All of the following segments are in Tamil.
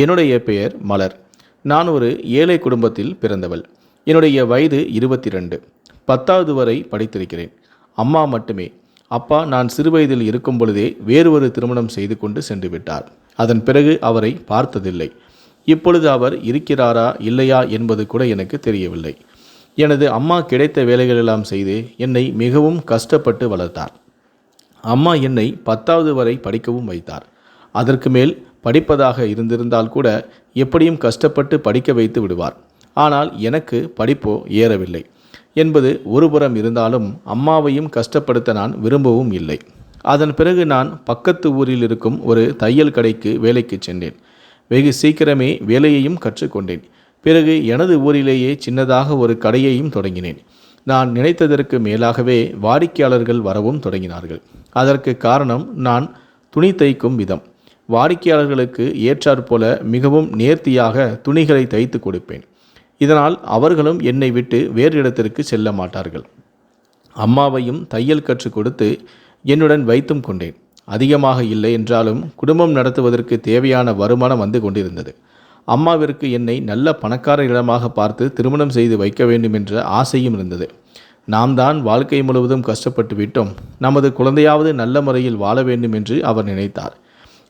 என்னுடைய பெயர் மலர். நான் ஒரு ஏழை குடும்பத்தில் பிறந்தவள். என்னுடைய வயது இருபத்தி ரெண்டு பத்தாவது வரை படித்திருக்கிறேன். அம்மா மட்டுமே. அப்பா நான் சிறுவயதில் இருக்கும் பொழுதே வேறு ஒரு திருமணம் செய்து கொண்டு சென்று விட்டார். அதன் பிறகு அவரை பார்த்ததில்லை. இப்பொழுது அவர் இருக்கிறாரா இல்லையா என்பது கூட எனக்கு தெரியவில்லை. எனது அம்மா கிடைத்த வேலைகளெல்லாம் செய்து என்னை மிகவும் கஷ்டப்பட்டு வளர்த்தார். அம்மா என்னை பத்தாவது வரை படிக்கவும் வைத்தார். அதற்கு மேல் படிப்பதாக இருந்திருந்தால் கூட எப்படியும் கஷ்டப்பட்டு படிக்க வைத்து விடுவார். ஆனால் எனக்கு படிப்போ ஏறவில்லை. என்பது ஒருபுறம் இருந்தாலும் அம்மாவையும் கஷ்டப்படுத்த நான் விரும்பவும் இல்லை. அதன் பிறகு நான் பக்கத்து ஊரில் இருக்கும் ஒரு தையல் கடைக்கு வேலைக்கு சென்றேன். வெகு சீக்கிரமே வேலையையும் கற்றுக்கொண்டேன். பிறகு எனது ஊரிலேயே சின்னதாக ஒரு கடையையும் தொடங்கினேன். நான் நினைத்ததற்கு மேலாகவே வாடிக்கையாளர்கள் வரவும் தொடங்கினார்கள். அதற்கு காரணம் நான் துணி தைக்கும் விதம். வாடிக்கையாளர்களுக்கு ஏற்றாற்போல மிகவும் நேர்த்தியாக துணிகளை தைத்து கொடுப்பேன். இதனால் அவர்களும் என்னை விட்டு வேறு இடத்திற்கு செல்ல மாட்டார்கள். அம்மாவையும் தையல் கற்றுக் கொடுத்து என்னுடன் வைத்தும் கொண்டேன். அதிகமாக இல்லை என்றாலும் குடும்பம் நடத்துவதற்கு தேவையான வருமானம் வந்து கொண்டிருந்தது. அம்மாவிற்கு என்னை நல்ல பணக்கார இடமாக பார்த்து திருமணம் செய்து வைக்க வேண்டும் என்ற ஆசையும் இருந்தது. நாம் தான் வாழ்க்கை முழுவதும் கஷ்டப்பட்டு விட்டோம். நமது குழந்தையாவது நல்ல முறையில் வாழ வேண்டும் என்று அவர் நினைத்தார்.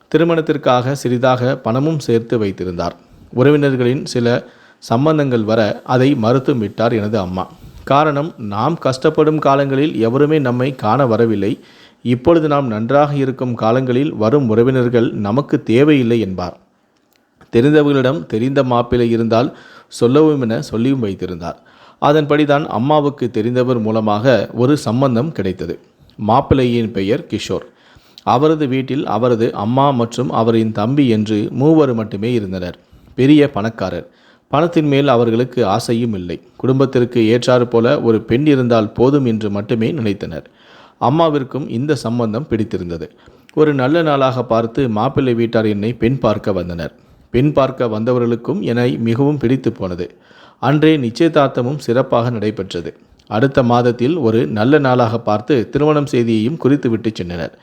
திருமணத்திற்காக சிறிதாக பணமும் சேர்த்து வைத்திருந்தார். உறவினர்களின் சில சம்பந்தங்கள் வர அதை மறுத்தும் விட்டார் எனது அம்மா. காரணம் நாம் கஷ்டப்படும் காலங்களில் எவருமே நம்மை காண வரவில்லை. இப்பொழுது நாம் நன்றாக இருக்கும் காலங்களில் வரும் உறவினர்கள் நமக்கு தேவையில்லை என்பார். தெரிந்தவர்களிடம் தெரிந்த மாப்பிள்ளை இருந்தால் சொல்லவும் என சொல்லியும் வைத்திருந்தார். அதன்படிதான் அம்மாவுக்கு தெரிந்தவர் மூலமாக ஒரு சம்பந்தம் கிடைத்தது. மாப்பிள்ளையின் பெயர் கிஷோர். அவரது வீட்டில் அவரது அம்மா மற்றும் அவரின் தம்பி என்று மூவர் மட்டுமே இருந்தனர். பெரிய பணக்காரர். பணத்தின் மேல் அவர்களுக்கு ஆசையும் இல்லை. குடும்பத்திற்கு ஏற்றாறு போல ஒரு பெண் இருந்தால் போதும் என்று மட்டுமே நினைத்தனர். அம்மாவிற்கும் இந்த சம்பந்தம் பிடித்திருந்தது. ஒரு நல்ல நாளாக பார்த்து மாப்பிள்ளை வீட்டார் என்னை பெண் பார்க்க வந்தனர். பெண் பார்க்க வந்தவர்களுக்கும் என்னை மிகவும் பிடித்து போனது. அன்றே நிச்சயதார்த்தமும் சிறப்பாக நடைபெற்றது. அடுத்த மாதத்தில் ஒரு நல்ல நாளாக பார்த்து திருமணம் செய்தியையும் குறித்துவிட்டு சென்றனர்.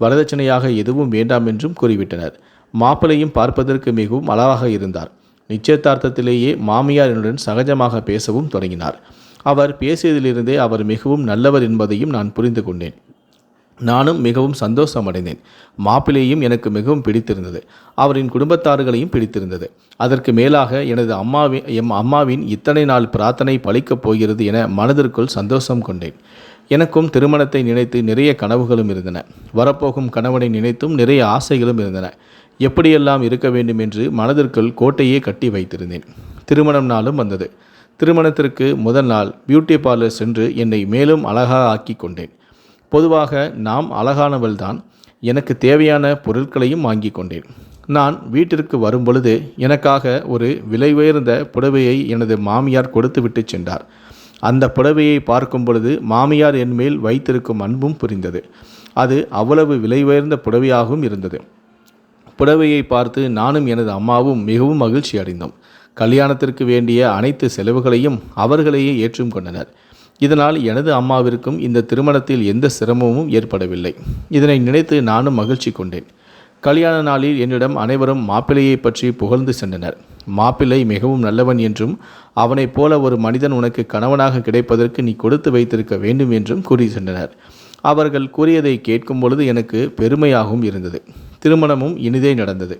வரதட்சணையாக எதுவும் வேண்டாம் என்றும் கூறிவிட்டனர். மாப்பிளையும் பார்ப்பதற்கு மிகவும் அழகாக இருந்தார். நிச்சயதார்த்தத்திலேயே மாமியார் என்னுடன் சகஜமாக பேசவும் தொடங்கினார். அவர் பேசியதிலிருந்தே அவர் மிகவும் நல்லவர் என்பதையும் நான் புரிந்து கொண்டேன். நானும் மிகவும் சந்தோஷமடைந்தேன். மாப்பிள்ளையும் எனக்கு மிகவும் பிடித்திருந்தது. அவரின் குடும்பத்தார்களையும் பிடித்திருந்தது. அதற்கு மேலாக எனது அம்மாவின் எம் அம்மாவின் இத்தனை நாள் பிரார்த்தனை பழிக்கப் போகிறது என மனதிற்குள் சந்தோஷம் கொண்டேன். எனக்கும் திருமணத்தை நினைத்து நிறைய கனவுகளும் இருந்தன. வரப்போகும் கணவனை நினைத்தும் நிறைய ஆசைகளும் இருந்தன. எப்படியெல்லாம் இருக்க வேண்டும் என்று மனதிற்குள் கோட்டையே கட்டி வைத்திருந்தேன். திருமணம் நாளும் வந்தது. திருமணத்திற்கு முதல் நாள் பியூட்டி பார்லர் சென்று என்னை மேலும் அழகாக ஆக்கி கொண்டேன். பொதுவாக நாம் அழகானவள்தான் எனக்கு தேவையான பொருட்களையும் வாங்கி கொண்டேன். நான் வீட்டிற்கு வரும்பொழுது எனக்காக ஒரு விலை உயர்ந்த புடவையை எனது மாமியார் கொடுத்துவிட்டு சென்றார். அந்த புடவையை பார்க்கும் பொழுது மாமியார் என் மேல் வைத்திருக்கும் அன்பும் புரிந்தது. அது அவ்வளவு விலை உயர்ந்த புடவையாகவும் இருந்தது. புடவையை பார்த்து நானும் எனது அம்மாவும் மிகவும் மகிழ்ச்சி அடைந்தோம். கல்யாணத்திற்கு வேண்டிய அனைத்து செலவுகளையும் அவர்களையே ஏற்றும் கொண்டனர். இதனால் எனது அம்மாவிற்கும் இந்த திருமணத்தில் எந்த சிரமமும் ஏற்படவில்லை. இதனை நினைத்து நானும் மகிழ்ச்சி கொண்டேன். கல்யாண நாளில் என்னிடம் அனைவரும் மாப்பிள்ளையை பற்றி புகழ்ந்து சென்றனர். மாப்பிள்ளை மிகவும் நல்லவன் என்றும் அவனைப் போல ஒரு மனிதன் உனக்கு கணவனாக கிடைப்பதற்கு நீ கொடுத்து வைத்திருக்க வேண்டும் என்றும் கூறி சென்றனர். அவர்கள் கூறியதை கேட்கும் பொழுது எனக்கு பெருமையாகவும் இருந்தது. திருமணமும் இனிதே நடந்தது.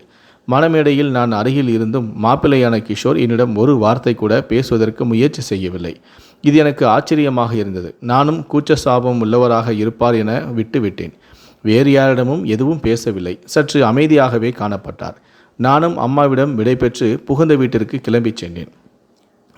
மனமேடையில் நான் அருகில் இருந்தும் மாப்பிள்ளையான கிஷோர் என்னிடம் ஒரு வார்த்தை கூட பேசுவதற்கு முயற்சி செய்யவில்லை. இது எனக்கு ஆச்சரியமாக இருந்தது. நானும் கூச்ச சாபம் உள்ளவராக இருப்பார் என விட்டுவிட்டேன். வேறு யாரிடமும் எதுவும் பேசவில்லை. சற்று அமைதியாகவே காணப்பட்டார். நானும் அம்மாவிடம் விடைபெற்று புகுந்த வீட்டிற்கு கிளம்பிச் சென்றேன்.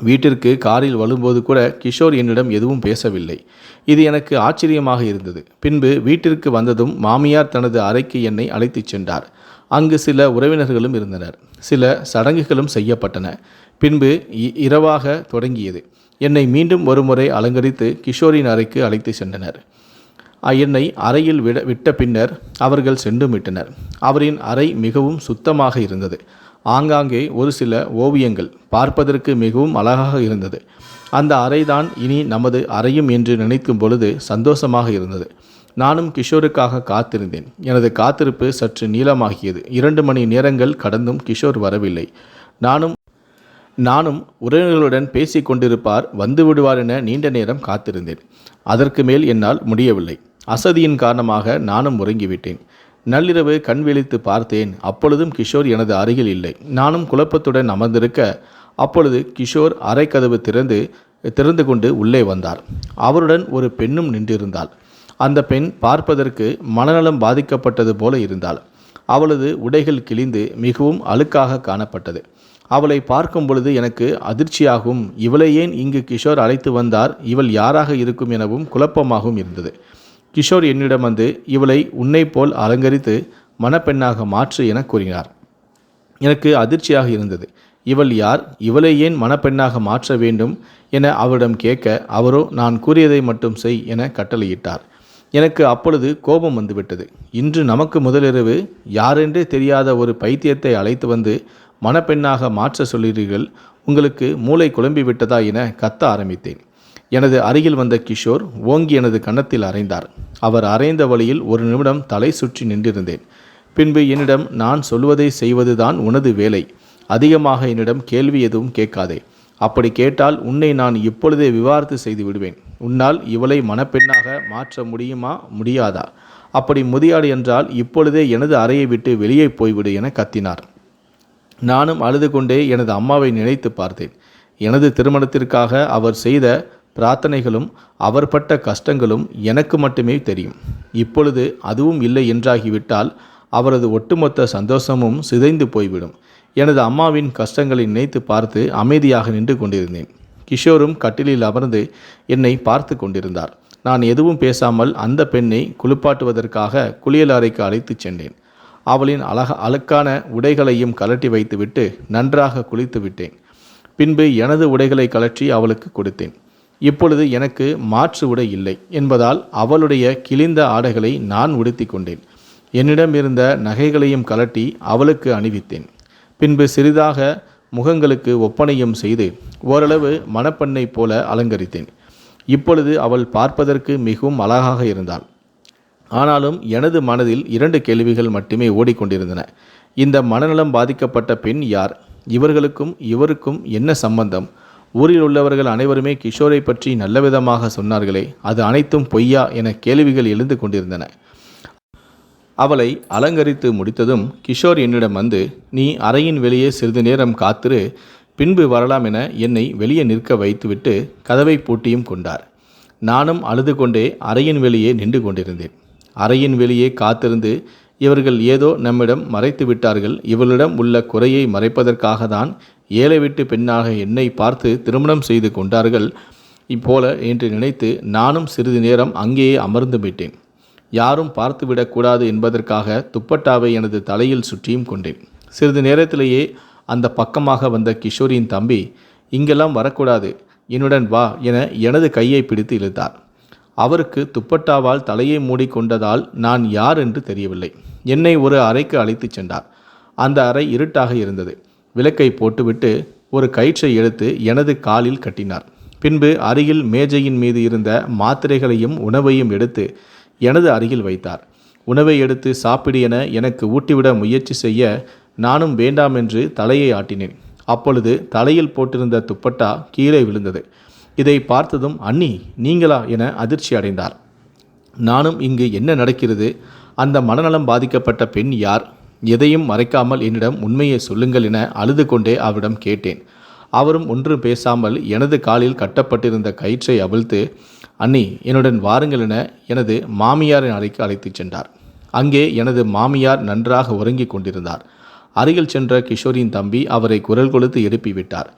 வீட்டிற்கு காரில் வரும்போது கூட கிஷோர் என்னிடம் எதுவும் பேசவில்லை. இது எனக்கு ஆச்சரியமாக இருந்தது. பின்பு வீட்டிற்கு வந்ததும் மாமியார் தனது அறைக்கு என்னை அழைத்துச் சென்றார். அங்கு சில உறவினர்களும் இருந்தனர். சில சடங்குகளும் செய்யப்பட்டன. பின்பு இ- இரவாக தொடங்கியது. என்னை மீண்டும் ஒருமுறை அலங்கரித்து கிஷோரின் அறைக்கு அழைத்து சென்றனர். என்னை அறையில் விட விட்ட பின்னர் அவர்கள் சென்று விட்டனர் அவரின் அறை மிகவும் சுத்தமாக இருந்தது. ஆங்காங்கே ஒரு சில ஓவியங்கள் பார்ப்பதற்கு மிகவும் அழகாக இருந்தது. அந்த அறைதான் இனி நமது அறையும் என்று நினைக்கும் பொழுது சந்தோஷமாக இருந்தது. நானும் கிஷோருக்காக காத்திருந்தேன். எனது காத்திருப்பு சற்று நீளமாகியது. இரண்டு மணி நேரங்கள் கடந்தும் கிஷோர் வரவில்லை. நானும் நானும் உறவினர்களுடன் பேசிக் கொண்டிருப்பார் வந்து விடுவார் என நீண்ட நேரம் காத்திருந்தேன். அதற்கு மேல் என்னால் முடியவில்லை. அசதியின் காரணமாக நானும் உறங்கிவிட்டேன். நள்ளிரவு கண் விழித்து பார்த்தேன் அப்பொழுதும் கிஷோர் எனது அருகில் இல்லை. நானும் குழப்பத்துடன் அமர்ந்திருக்க அப்பொழுது கிஷோர் அரைக்கதவு திறந்து திறந்து கொண்டு உள்ளே வந்தார். அவருடன் ஒரு பெண்ணும் நின்றிருந்தாள். அந்த பெண் பார்ப்பதற்கு மனநலம் பாதிக்கப்பட்டது போல இருந்தாள். அவளது உடைகள் கிழிந்து மிகவும் அழுக்காக காணப்பட்டது. அவளை பார்க்கும் பொழுது எனக்கு அதிர்ச்சியாகவும் இவளை ஏன் இங்கு கிஷோர் அழைத்து வந்தார்? இவள் யாராக இருக்கும் எனவும் குழப்பமாகவும் இருந்தது. கிஷோர் என்னிடம் வந்து இவளை உன்னை போல் அலங்கரித்து மணப்பெண்ணாக மாற்று என கூறினார். எனக்கு அதிர்ச்சியாக இருந்தது. இவள் யார்? இவளை ஏன் மணப்பெண்ணாக மாற்ற வேண்டும் என அவரிடம் கேட்க அவரோ நான் கூறியதை மட்டும் செய் என கட்டளையிட்டார். எனக்கு அப்பொழுது கோபம் வந்துவிட்டது. இன்று நமக்கு முதலிரவு யாரென்றே தெரியாத ஒரு பைத்தியத்தை அழைத்து வந்து மணப்பெண்ணாக மாற்ற சொல்கிறீர்கள் உங்களுக்கு மூளை குழம்பி விட்டதா என கத்த ஆரம்பித்தேன். எனது அருகில் வந்த கிஷோர் ஓங்கி எனது கன்னத்தில் அறைந்தார். அவர் அறைந்த வழியில் ஒரு நிமிடம் தலை சுற்றி நின்றிருந்தேன். பின்பு என்னிடம் நான் சொல்வதை செய்வதுதான் உனது வேலை. அதிகமாக என்னிடம் கேள்வி எதுவும் கேட்காதே. அப்படி கேட்டால் உன்னை நான் இப்பொழுதே விவாரத்து செய்து விடுவேன். உன்னால் இவளை மணப்பெண்ணாக மாற்ற முடியுமா? முடியாதா? அப்படி முதியாடு என்றால் இப்பொழுதே எனது அறையை விட்டு வெளியே போய்விடு என கத்தினார். நானும் அழுது கொண்டே எனது அம்மாவை நினைத்து பார்த்தேன். எனது திருமணத்திற்காக அவர் செய்த பிரார்த்தனைகளும் அவர் பட்ட கஷ்டங்களும் எனக்கு மட்டுமே தெரியும். இப்பொழுது அதுவும் இல்லை என்றாகிவிட்டால் அவரது ஒட்டுமொத்த சந்தோஷமும் சிதைந்து போய்விடும். எனது அம்மாவின் கஷ்டங்களை நினைத்து பார்த்து அமைதியாக நின்று கொண்டிருந்தேன். கிஷோரும் கட்டிலில் அமர்ந்து என்னை பார்த்து கொண்டிருந்தார். நான் எதுவும் பேசாமல் அந்த பெண்ணை குளிப்பாட்டுவதற்காக குளியல் அறைக்கு அழைத்துச் சென்றேன். அவளின் அழக அழுக்கான உடைகளையும் கலட்டி வைத்துவிட்டு நன்றாக குளித்து விட்டேன் பின்பு எனது உடைகளை கலற்றி அவளுக்கு கொடுத்தேன். இப்பொழுது எனக்கு மாற்று உடை இல்லை என்பதால் அவளுடைய கிழிந்த ஆடைகளை நான் உடுத்தி கொண்டேன். என்னிடம் இருந்த நகைகளையும் கலட்டி அவளுக்கு அணிவித்தேன். பின்பு சிறிதாக முகங்களுக்கு ஒப்பனையும் செய்து ஓரளவு மணப்பெண்ணை போல அலங்கரித்தேன். இப்பொழுது அவள் பார்ப்பதற்கு மிகவும் அழகாக இருந்தாள். ஆனாலும் எனது மனதில் இரண்டு கேள்விகள் மட்டுமே ஓடிக்கொண்டிருந்தன. இந்த மனநலம் பாதிக்கப்பட்ட பெண் யார்? இவர்களுக்கும் இவருக்கும் என்ன சம்பந்தம்? ஊரில் உள்ளவர்கள் அனைவருமே கிஷோரை பற்றி நல்லவிதமாக சொன்னார்களே அது அனைத்தும் பொய்யா என கேள்விகள் எழுந்து கொண்டிருந்தன. அவளை அலங்கரித்து முடித்ததும் கிஷோர் என்னிடம் வந்து நீ அறையின் வெளியே சிறிது நேரம் காத்திரு பின்பு வரலாம் என என்னை வெளியே நிற்க வைத்துவிட்டு கதவை பூட்டியும் கொண்டார். நானும் அழுது கொண்டே அறையின் வெளியே நின்று கொண்டிருந்தேன். அறையின் வெளியே காத்திருந்து இவர்கள் ஏதோ நம்மிடம் மறைத்து விட்டார்கள் இவளிடம் உள்ள குறையை மறைப்பதற்காக தான் ஏழை விட்டு பெண்ணாக என்னை பார்த்து திருமணம் செய்து கொண்டார்கள். இப்போல என்று நினைத்து நானும் சிறிது நேரம் அங்கேயே அமர்ந்து விட்டேன். யாரும் பார்த்துவிடக்கூடாது என்பதற்காக துப்பட்டாவை எனது தலையில் சுற்றியும் கொண்டேன். சிறிது நேரத்திலேயே அந்த பக்கமாக வந்த கிஷோரியின் தம்பி இங்கெல்லாம் வரக்கூடாது என்னுடன் வா என எனது கையை பிடித்து இழுத்தார். அவருக்கு துப்பட்டாவால் தலையை மூடிக்கொண்டதால் நான் யார் என்று தெரியவில்லை. என்னை ஒரு அறைக்கு அழைத்துச் சென்றார். அந்த அறை இருட்டாக இருந்தது. விளக்கை போட்டுவிட்டு ஒரு கயிற்றை எடுத்து எனது காலில் கட்டினார். பின்பு அருகில் மேஜையின் மீது இருந்த மாத்திரைகளையும் உணவையும் எடுத்து எனது அருகில் வைத்தார். உணவை எடுத்து சாப்பிடு என எனக்கு ஊட்டிவிட முயற்சி செய்ய நானும் வேண்டாம் என்று தலையை ஆட்டினேன். அப்பொழுது தலையில் போட்டிருந்த துப்பட்டா கீழே விழுந்தது. இதை பார்த்ததும் அண்ணி நீங்களா? என அதிர்ச்சி அடைந்தார். நானும் இங்கு என்ன நடக்கிறது? அந்த மனநலம் பாதிக்கப்பட்ட பெண் யார்? எதையும் மறைக்காமல் என்னிடம் உண்மையை சொல்லுங்கள் என அழுது கொண்டே அவரிடம் கேட்டேன். அவரும் ஒன்றும் பேசாமல் எனது காலில் கட்டப்பட்டிருந்த கயிற்றை அவிழ்த்து அண்ணி என்னுடன் வாருங்கள் என எனது மாமியாரின் அறைக்கு அழைத்துச் சென்றார். அங்கே எனது மாமியார் நன்றாக உறங்கிக் கொண்டிருந்தார். அருகில் சென்ற கிஷோரின் தம்பி அவரை குரல் கொடுத்து எழுப்பிவிட்டார்.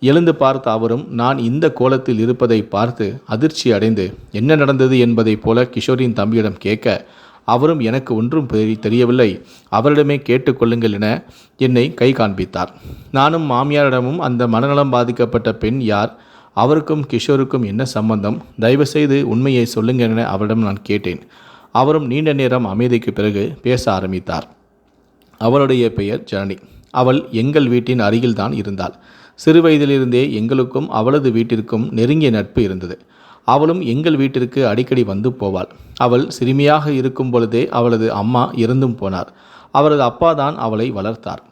எழுந்து பார்த்த அவரும் நான் இந்த கோலத்தில் இருப்பதை பார்த்து அதிர்ச்சி அடைந்து என்ன நடந்தது என்பதைப் போல கிஷோரின் தம்பியிடம் கேட்க அவரும் எனக்கு ஒன்றும் தெரியவில்லை. அவரிடமே கேட்டுக்கொள்ளுங்கள் என என்னை கை காண்பித்தார். நானும் மாமியாரிடமும் அந்த மனநலம் பாதிக்கப்பட்ட பெண் யார் அவருக்கும் கிஷோருக்கும் என்ன சம்பந்தம் தயவுசெய்து உண்மையை சொல்லுங்கள் என அவரிடம் நான் கேட்டேன். அவரும் நீண்ட நேரம் அமைதிக்கு பிறகு பேச ஆரம்பித்தார். அவளுடைய பெயர் ஜனனி. அவள் எங்கள் வீட்டின் அருகில்தான் இருந்தாள். சிறுவயதிலிருந்தே எங்களுக்கும் அவளது வீட்டிற்கும் நெருங்கிய நட்பு இருந்தது. அவளும் எங்கள் வீட்டிற்கு அடிக்கடி வந்து போவாள். அவள் சிறுமியாக இருக்கும் பொழுதே அவளது அம்மா இறந்தும் போனார். அவரது அப்பா தான் அவளை வளர்த்தார்.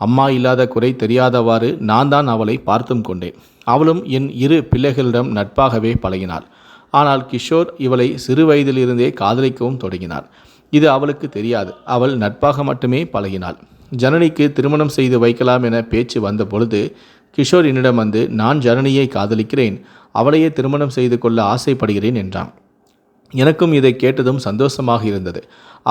அம்மா இல்லாத குறை தெரியாதவாறு நான் தான் அவளை பார்த்தும் கொண்டேன். அவளும் என் இரு பிள்ளைகளிடம் நட்பாகவே பழகினாள். ஆனால் கிஷோர் இவளை சிறு வயதிலிருந்தே காதலிக்கவும் தொடங்கினார். இது அவளுக்கு தெரியாது. அவள் நட்பாக மட்டுமே பழகினாள். ஜனனிக்கு திருமணம் செய்து வைக்கலாம் என பேச்சு வந்த பொழுது கிஷோர் என்னிடம் வந்து நான் ஜனனியை காதலிக்கிறேன். அவளையே திருமணம் செய்து கொள்ள ஆசைப்படுகிறேன் என்றான். எனக்கும் இதை கேட்டதும் சந்தோஷமாக இருந்தது.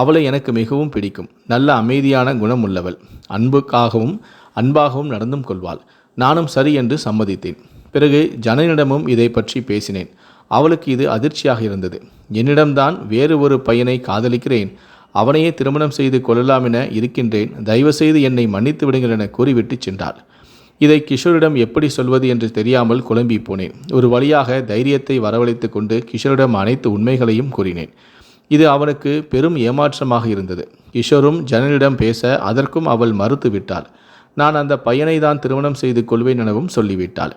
அவளை எனக்கு மிகவும் பிடிக்கும். நல்ல அமைதியான குணம் உள்ளவள் அன்புக்காகவும் அன்பாகவும் நடந்தும் கொள்வாள். நானும் சரி என்று சம்மதித்தேன். பிறகு ஜனனிடமும் இதை பற்றி பேசினேன். அவளுக்கு இது அதிர்ச்சியாக இருந்தது. என்னிடம்தான் வேறு ஒரு பையனை காதலிக்கிறேன். அவனையே திருமணம் செய்து கொள்ளலாம் என இருக்கின்றேன். தயவுசெய்து என்னை மன்னித்து விடுங்கள் என கூறிவிட்டு சென்றாள். இதை கிஷோரிடம் எப்படி சொல்வது என்று தெரியாமல் குழம்பி போனேன். ஒரு வழியாக தைரியத்தை வரவழைத்து கொண்டு கிஷோரிடம் அனைத்து உண்மைகளையும் கூறினேன். இது அவனுக்கு பெரும் ஏமாற்றமாக இருந்தது. கிஷோரும் ஜனனிடம் பேச அதற்கும் அவள் மறுத்து விட்டாள். நான் அந்த பையனை தான் திருமணம் செய்து கொள்வேன் எனவும் சொல்லிவிட்டாள்.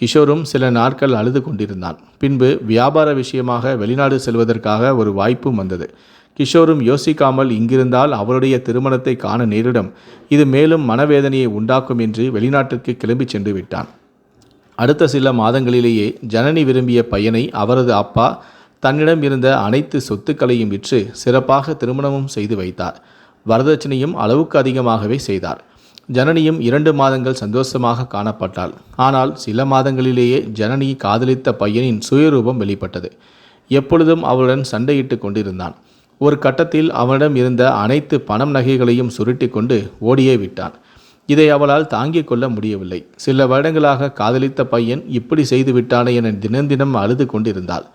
கிஷோரும் சில நாட்கள் அழுது கொண்டிருந்தான். பின்பு வியாபார விஷயமாக வெளிநாடு செல்வதற்காக ஒரு வாய்ப்பும் வந்தது. கிஷோரும் யோசிக்காமல் இங்கிருந்தால் அவருடைய திருமணத்தை காண நேரிடும். இது மேலும் மனவேதனையை உண்டாக்கும் என்று வெளிநாட்டிற்கு கிளம்பி சென்று விட்டான். அடுத்த சில மாதங்களிலேயே ஜனனி விரும்பிய பையனை அவரது அப்பா தன்னிடம் இருந்த அனைத்து சொத்துக்களையும் விற்று சிறப்பாக திருமணமும் செய்து வைத்தார். வரதட்சணையும் அளவுக்கு அதிகமாகவே செய்தார். ஜனனியும் இரண்டு மாதங்கள் சந்தோஷமாக காணப்பட்டாள். ஆனால் சில மாதங்களிலேயே ஜனனி காதலித்த பையனின் சுயரூபம் வெளிப்பட்டது. எப்பொழுதும் அவளுடன் சண்டையிட்டு கொண்டிருந்தான். ஒரு கட்டத்தில் அவனிடம் இருந்த அனைத்து பணம் நகைகளையும் சுருட்டி கொண்டு ஓடியே விட்டான். இதை அவளால் தாங்கிக் கொள்ள முடியவில்லை. சில வருடங்களாக காதலித்த பையன் இப்படி செய்து விட்டானே என தினந்தினம் அழுது கொண்டிருந்தாள்.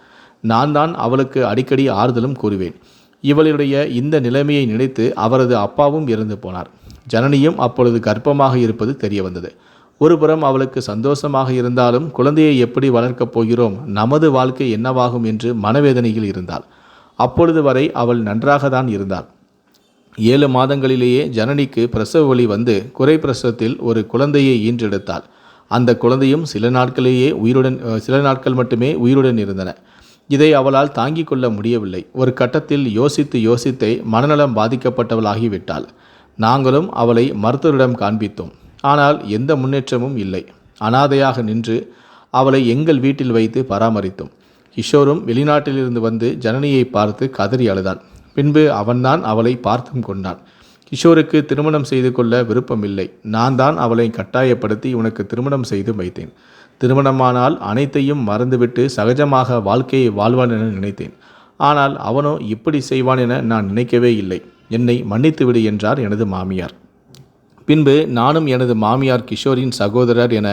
நான் தான் அவளுக்கு அடிக்கடி ஆறுதலும் கூறுவேன். இவளுடைய இந்த நிலைமையை நினைத்து அவரது அப்பாவும் இறந்து போனார். ஜனனியும் அப்பொழுது கர்ப்பமாக இருப்பது தெரிய வந்தது. ஒருபுறம் அவளுக்கு சந்தோஷமாக இருந்தாலும் குழந்தையை எப்படி வளர்க்கப் போகிறோம்? நமது வாழ்க்கை என்னவாகும் என்று மனவேதனையில் இருந்தாள். அப்பொழுது வரை அவள் நன்றாக தான் இருந்தாள். ஏழு மாதங்களிலேயே ஜனனிக்கு பிரசவ வலி வந்து குறை பிரசவத்தில் ஒரு குழந்தையை ஈன்றெடுத்தாள். அந்த குழந்தையும் சில நாட்களிலேயே உயிருடன் சில நாட்கள் மட்டுமே உயிருடன் இருந்தன. இதை அவளால் தாங்கிக் கொள்ள முடியவில்லை. ஒரு கட்டத்தில் யோசித்து யோசித்தே மனநலம் பாதிக்கப்பட்டவளாகிவிட்டாள். நாங்களும் அவளை மருத்துவரிடம் காண்பித்தோம். ஆனால் எந்த முன்னேற்றமும் இல்லை. அனாதையாக நின்று அவளை எங்கள் வீட்டில் வைத்து பராமரித்தோம். கிஷோரும் வெளிநாட்டிலிருந்து வந்து ஜனனியை பார்த்து கதறி அழுதான். பின்பு அவன்தான் அவளை பார்த்தும் கொண்டான். கிஷோருக்கு திருமணம் செய்து கொள்ள விருப்பமில்லை. நான் தான் அவளை கட்டாயப்படுத்தி உனக்கு திருமணம் செய்து வைத்தேன். திருமணமானால் அனைத்தையும் மறந்துவிட்டு சகஜமாக வாழ்க்கையை வாழ்வான் என நினைத்தேன். ஆனால் அவனோ இப்படி செய்வான் என நான் நினைக்கவே இல்லை. என்னை மன்னித்துவிடு என்றார் எனது மாமியார். பின்பு நானும் எனது மாமியார் கிஷோரின் சகோதரர் என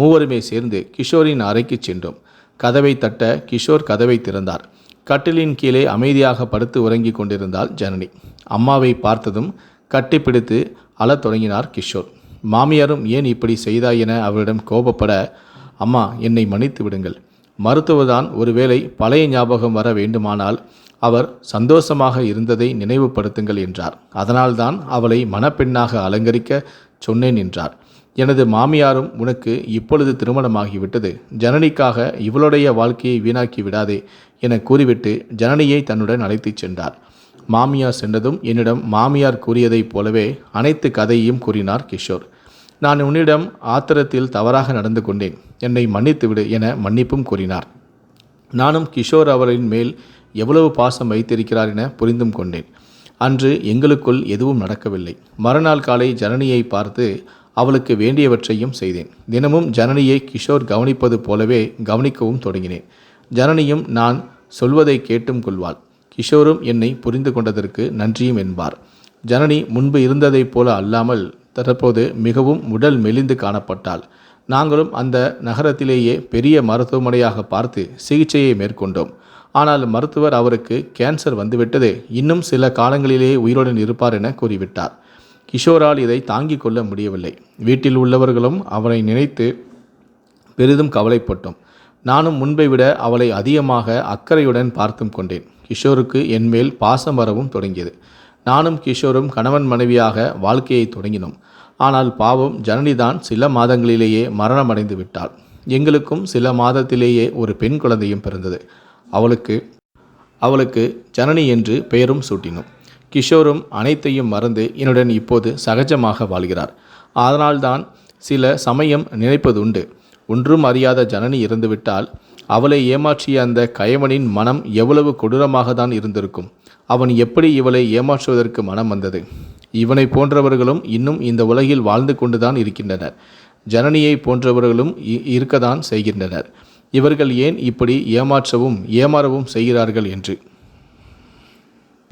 மூவருமே சேர்ந்து கிஷோரின் அறைக்கு சென்றோம். கதவை தட்ட கிஷோர் கதவை திறந்தார். கட்டிலின் கீழே அமைதியாக படுத்து உறங்கிக் கொண்டிருந்தாள் ஜனனி. அம்மாவை பார்த்ததும் கட்டிப்பிடித்து அழத் தொடங்கினார் கிஷோர். மாமியாரும் ஏன் இப்படி செய்தாய் என அவரிடம் கோபப்பட அம்மா என்னை மன்னித்து விடுங்கள். மருத்துவதான் ஒருவேளை பழைய ஞாபகம் வர வேண்டுமானால் அவர் சந்தோஷமாக இருந்ததை நினைவுபடுத்துங்கள் என்றார். அதனால்தான் அவளை மணப்பெண்ணாக அலங்கரிக்க சொன்னேன் என்றார். எனது மாமியாரும் உனக்கு இப்பொழுது திருமணமாகிவிட்டது. ஜனனிக்காக இவளுடைய வாழ்க்கையை வீணாக்கி விடாதே என கூறிவிட்டு ஜனனியை தன்னுடன் அழைத்துச் சென்றார். மாமியார் சென்றதும் என்னிடம் மாமியார் கூறியதைப் போலவே அனைத்து கதையையும் கூறினார் கிஷோர். நான் உன்னிடம் ஆத்திரத்தில் தவறாக நடந்து கொண்டேன். என்னை மன்னித்துவிடு என மன்னிப்பும் கூறினார். நானும் கிஷோர் அவரின் மேல் எவ்வளவு பாசம் வைத்திருக்கிறார் என புரிந்தும் கொண்டேன். அன்று எங்களுக்குள் எதுவும் நடக்கவில்லை. மறுநாள் காலை ஜனனியை பார்த்து அவளுக்கு வேண்டியவற்றையும் செய்தேன். தினமும் ஜனனியை கிஷோர் கவனிப்பது போலவே கவனிக்கவும் தொடங்கினேன். ஜனனியும் நான் சொல்வதை கேட்டும் கொள்வாள். கிஷோரும் என்னை புரிந்து கொண்டதற்கு நன்றியும் என்பார். ஜனனி முன்பு இருந்ததைப் போல அல்லாமல் தற்போது மிகவும் உடல் மெலிந்து காணப்பட்டாள். நாங்களும் அந்த நகரத்திலேயே பெரிய மருத்துவமனையாக பார்த்து சிகிச்சையை மேற்கொண்டோம். ஆனால் மருத்துவர் அவருக்கு கேன்சர் வந்துவிட்டது. இன்னும் சில காலங்களிலேயே உயிருடன் இருப்பார் என கூறிவிட்டார். கிஷோரால் இதை தாங்கிக் கொள்ள முடியவில்லை. வீட்டில் உள்ளவர்களும் அவனை நினைத்து பெரிதும் கவலைப்பட்டோம். நானும் முன்பை விட அவளை அதிகமாக அக்கறையுடன் பார்த்தும் கொண்டேன். கிஷோருக்கு என்மேல் பாசம் வரவும் தொடங்கியது. நானும் கிஷோரும் கணவன் மனைவியாக வாழ்க்கையை தொடங்கினோம். ஆனால் பாவம் ஜனனிதான் சில மாதங்களிலேயே மரணமடைந்து விட்டாள். எங்களுக்கும் சில மாதத்திலேயே ஒரு பெண் குழந்தையும் பிறந்தது. அவளுக்கு அவளுக்கு ஜனனி என்று பெயரும் சூட்டினோம். கிஷோரும் அனைத்தையும் மறந்து என்னுடன் இப்போது சகஜமாக வாழ்கிறார். அதனால்தான் சில சமயம் நினைப்பதுண்டு. ஒன்றும் அறியாத ஜனனி இருந்துவிட்டால் அவளை ஏமாற்றிய அந்த கயவனின் மனம் எவ்வளவு கொடூரமாக தான் இருந்திருக்கும். அவன் எப்படி இவளை ஏமாற்றுவதற்கு மனம் வந்தது? இவனை போன்றவர்களும் இன்னும் இந்த உலகில் வாழ்ந்து கொண்டுதான் இருக்கின்றனர். ஜனனியை போன்றவர்களும் இ- இருக்கத்தான் செய்கின்றனர். இவர்கள் ஏன் இப்படி ஏமாற்றவும் ஏமாறவும் செய்கிறார்கள் என்று?